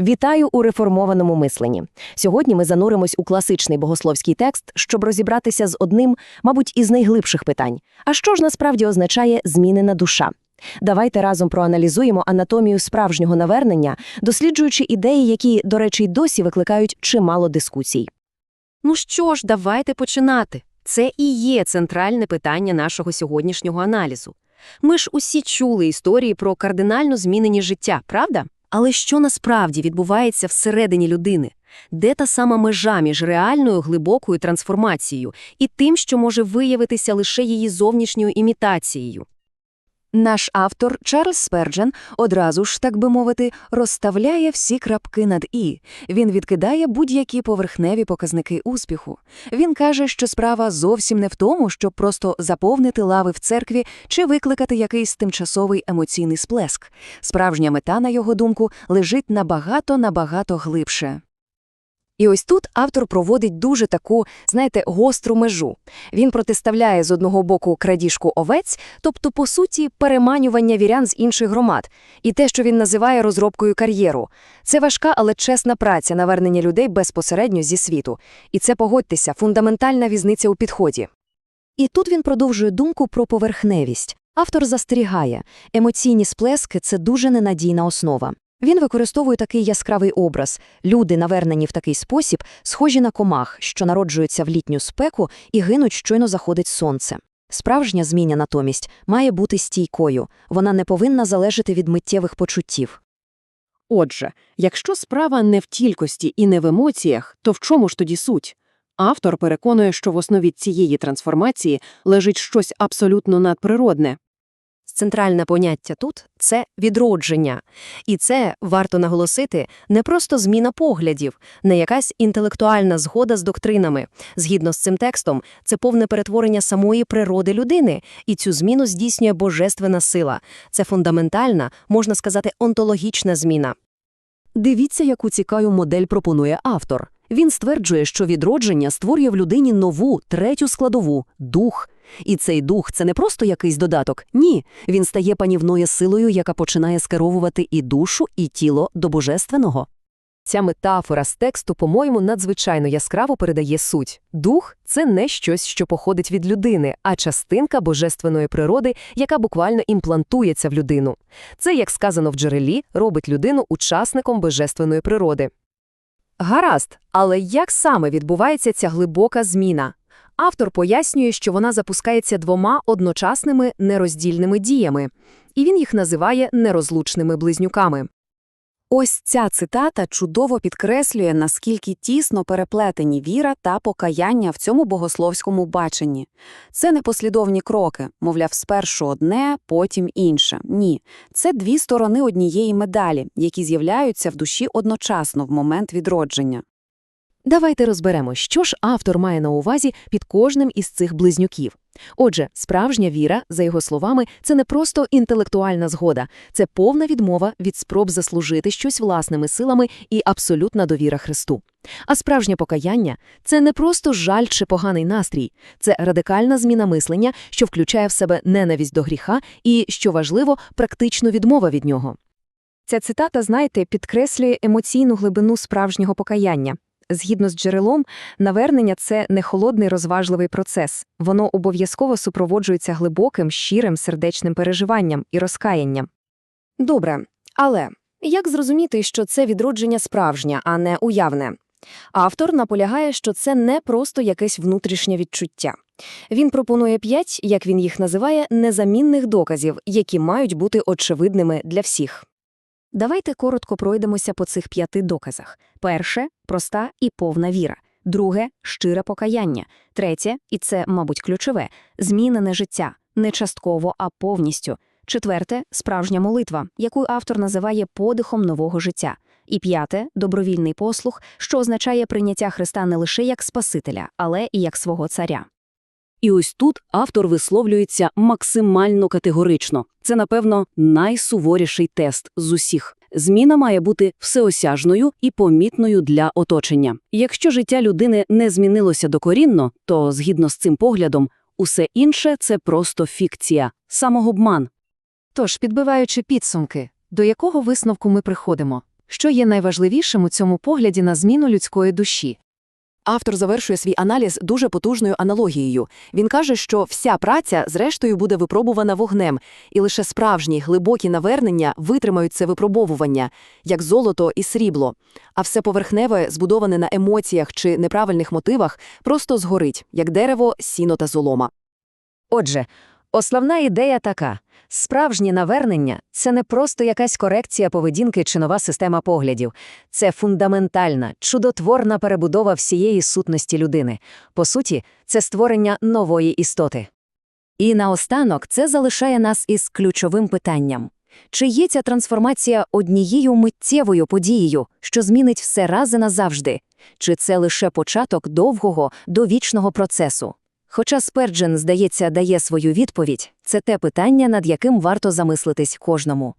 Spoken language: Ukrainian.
Вітаю у реформованому мисленні. Сьогодні ми зануримось у класичний богословський текст, щоб розібратися з одним, мабуть, із найглибших питань. А що ж насправді означає змінена душа? Давайте разом проаналізуємо анатомію справжнього навернення, досліджуючи ідеї, які, до речі, й досі викликають чимало дискусій. Ну що ж, давайте починати. Це і є центральне питання нашого сьогоднішнього аналізу. Ми ж усі чули історії про кардинально змінені життя, правда? Але що насправді відбувається всередині людини? Де та сама межа між реальною глибокою трансформацією і тим, що може виявитися лише її зовнішньою імітацією? Наш автор Чарльз Сперджен одразу ж, так би мовити, розставляє всі крапки над «і». Він відкидає будь-які поверхневі показники успіху. Він каже, що справа зовсім не в тому, щоб просто заповнити лави в церкві чи викликати якийсь тимчасовий емоційний сплеск. Справжня мета, на його думку, лежить набагато-набагато глибше. І ось тут автор проводить дуже таку, знаєте, гостру межу. Він протиставляє з одного боку крадіжку овець, тобто, по суті, переманювання вірян з інших громад, і те, що він називає розробкою кар'єру. Це важка, але чесна праця навернення людей безпосередньо зі світу. І це, погодьтеся, фундаментальна візниця у підході. І тут він продовжує думку про поверхневість. Автор застерігає, емоційні сплески – це дуже ненадійна основа. Він використовує такий яскравий образ. Люди, навернені в такий спосіб, схожі на комах, що народжуються в літню спеку і гинуть, щойно заходить сонце. Справжня зміня натомість має бути стійкою, вона не повинна залежати від миттєвих почуттів. Отже, якщо справа не в тількості і не в емоціях, то в чому ж тоді суть? Автор переконує, що в основі цієї трансформації лежить щось абсолютно надприродне. Центральне поняття тут – це відродження. І це, варто наголосити, не просто зміна поглядів, не якась інтелектуальна згода з доктринами. Згідно з цим текстом, це повне перетворення самої природи людини, і цю зміну здійснює божественна сила. Це фундаментальна, можна сказати, онтологічна зміна. Дивіться, яку цікаву модель пропонує автор. Він стверджує, що відродження створює в людині нову, третю складову – дух. І цей дух – це не просто якийсь додаток. Ні, він стає панівною силою, яка починає скеровувати і душу, і тіло до божественного. Ця метафора з тексту, по-моєму, надзвичайно яскраво передає суть. Дух – це не щось, що походить від людини, а частинка божественної природи, яка буквально імплантується в людину. Це, як сказано в джерелі, робить людину учасником божественної природи. Гаразд, але як саме відбувається ця глибока зміна? Автор пояснює, що вона запускається двома одночасними нероздільними діями, і він їх називає нерозлучними близнюками. Ось ця цитата чудово підкреслює, наскільки тісно переплетені віра та покаяння в цьому богословському баченні. Це не послідовні кроки, мовляв, спершу одне, потім інше. Ні, це дві сторони однієї медалі, які з'являються в душі одночасно в момент відродження. Давайте розберемо, що ж автор має на увазі під кожним із цих близнюків. Отже, справжня віра, за його словами, це не просто інтелектуальна згода, це повна відмова від спроб заслужити щось власними силами і абсолютна довіра Христу. А справжнє покаяння це не просто жаль чи поганий настрій, це радикальна зміна мислення, що включає в себе ненависть до гріха і, що важливо, практичну відмова від нього. Ця цитата, знаєте, підкреслює емоційну глибину справжнього покаяння. Згідно з джерелом, навернення це не холодний розважливий процес. Воно обов'язково супроводжується глибоким, щирим сердечним переживанням і розкаянням. Добре, але як зрозуміти, що це відродження справжнє, а не уявне? Автор наполягає, що це не просто якесь внутрішнє відчуття. Він пропонує п'ять, як він їх називає, незамінних доказів, які мають бути очевидними для всіх. Давайте коротко пройдемося по цих п'яти доказах. Перше проста і повна віра. Друге щире покаяння. Третє, і це, мабуть, ключове змінене життя, не частково, а повністю. Четверте справжня молитва, яку автор називає подихом нового життя. І п'яте добровільний послух, що означає прийняття Христа не лише як Спасителя, але і як свого царя. І ось тут автор висловлюється максимально категорично. Це, напевно, найсуворіший тест з усіх. Зміна має бути всеосяжною і помітною для оточення. Якщо життя людини не змінилося докорінно, то, згідно з цим поглядом, усе інше це просто фікція, самогобман. Тож, підбиваючи підсумки, до якого висновку ми приходимо? Що є найважливішим у цьому погляді на зміну людської душі? Автор завершує свій аналіз дуже потужною аналогією. Він каже, що вся праця, зрештою, буде випробувана вогнем, і лише справжні глибокі навернення витримають це випробовування, як золото і срібло. А все поверхневе, збудоване на емоціях чи неправильних мотивах, просто згорить, як дерево, сіно та золома. Отже, основна ідея така. Справжнє навернення – це не просто якась корекція поведінки чи нова система поглядів. Це фундаментальна, чудотворна перебудова всієї сутності людини. По суті, це створення нової істоти. І наостанок це залишає нас із ключовим питанням. Чи є ця трансформація однією миттєвою подією, що змінить все раз і назавжди? Чи це лише початок довгого, довічного процесу? Хоча Сперджен, здається, дає свою відповідь, це те питання, над яким варто замислитись кожному.